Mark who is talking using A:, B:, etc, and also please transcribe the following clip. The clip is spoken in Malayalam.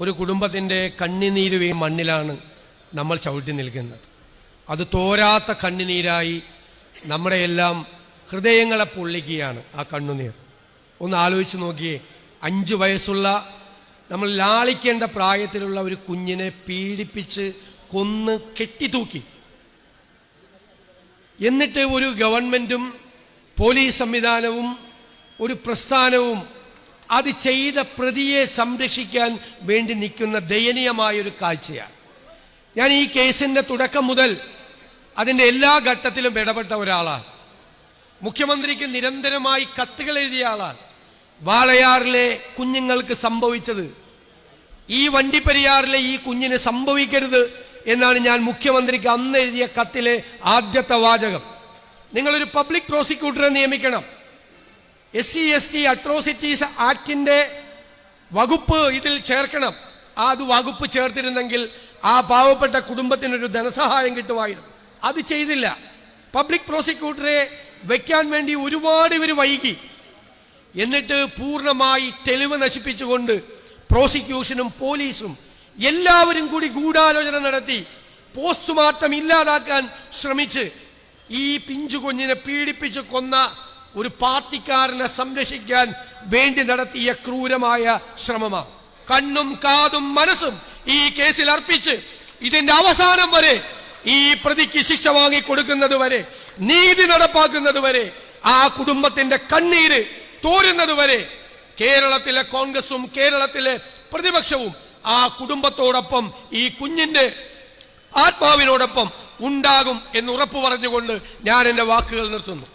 A: ഒരു കുടുംബത്തിന്റെ കണ്ണിനീര് വീ മണ്ണിലാണ് നമ്മൾ ചവിട്ടി നിൽക്കുന്നത്. അത് തോരാത്ത കണ്ണിനീരായി നമ്മുടെ എല്ലാം ഹൃദയങ്ങളെ പൊള്ളിക്കുകയാണ് ആ കണ്ണുനീർ. ഒന്ന് ആലോചിച്ച് നോക്കിയേ അഞ്ച് വയസ്സുള്ള നമ്മൾ ലാളിക്കേണ്ട പ്രായത്തിലുള്ള ഒരു കുഞ്ഞിനെ പീഡിപ്പിച്ച് കൊന്ന് കെട്ടിത്തൂക്കി. എന്നിട്ട് ഒരു ഗവൺമെന്റും പോലീസ് സംവിധാനവും ഒരു പ്രസ്ഥാനവും അത് ചെയ്ത പ്രതിയെ സംരക്ഷിക്കാൻ വേണ്ടി നിൽക്കുന്ന ദയനീയമായ ഒരു കാഴ്ചയാണ്. ഞാൻ ഈ കേസിന്റെ തുടക്കം മുതൽ അതിന്റെ എല്ലാ ഘട്ടത്തിലും ഇടപെട്ട ഒരാളാണ്. മുഖ്യമന്ത്രിക്ക് നിരന്തരമായി കത്തുകൾ എഴുതിയ ആളാണ്. വാളയാറിലെ കുഞ്ഞുങ്ങൾക്ക് സംഭവിച്ചത്. ഈ വണ്ടിപ്പെരിയാറിലെ ഈ കുഞ്ഞിന് സംഭവിക്കരുത് എന്നാണ് ഞാൻ മുഖ്യമന്ത്രിക്ക് അന്ന് എഴുതിയ കത്തിലെ ആദ്യത്തെ വാചകം. നിങ്ങളൊരു പബ്ലിക് പ്രോസിക്യൂട്ടറെ നിയമിക്കണം. S C S T atrocities ആക്ടിന്റെ വകുപ്പ് ഇതിൽ ചേർക്കണം. ആ അത് വകുപ്പ് ചേർത്തിരുന്നെങ്കിൽ ആ പാവപ്പെട്ട കുടുംബത്തിനൊരു ധനസഹായം കിട്ടുമായിരുന്നു. അത് ചെയ്തില്ല. പബ്ലിക് പ്രോസിക്യൂട്ടറെ വയ്ക്കാൻ വേണ്ടി ഒരുപാട് ഇവർ വൈകി. എന്നിട്ട് പൂർണമായി തെളിവ് നശിപ്പിച്ചുകൊണ്ട് പ്രോസിക്യൂഷനും പോലീസും എല്ലാവരും കൂടി ഗൂഢാലോചന നടത്തി പോസ്റ്റ്മോർട്ടം ഇല്ലാതാക്കാൻ ശ്രമിച്ച് ഈ പിഞ്ചു കുഞ്ഞിനെ പീഡിപ്പിച്ച് കൊന്ന ഒരു പാർട്ടിക്കാരനെ സംരക്ഷിക്കാൻ വേണ്ടി നടത്തിയ ക്രൂരമായ ശ്രമമാണ്. കണ്ണും കാതും മനസ്സും ഈ കേസിൽ അർപ്പിച്ച് ഇതിന്റെ അവസാനം വരെ ഈ പ്രതിക്ക് ശിക്ഷ വാങ്ങി കൊടുക്കുന്നത് വരെ നീതി നടപ്പാക്കുന്നത് വരെ ആ കുടുംബത്തിന്റെ കണ്ണീര് തോരുന്നത് വരെ കേരളത്തിലെ കോൺഗ്രസും കേരളത്തിലെ പ്രതിപക്ഷവും ആ കുടുംബത്തോടൊപ്പം ഈ കുഞ്ഞിന്റെ ആത്മാവിനോടൊപ്പം ഉണ്ടാകും എന്ന് ഉറപ്പു പറഞ്ഞുകൊണ്ട് ഞാൻ എന്റെ വാക്കുകൾ നിർത്തുന്നു.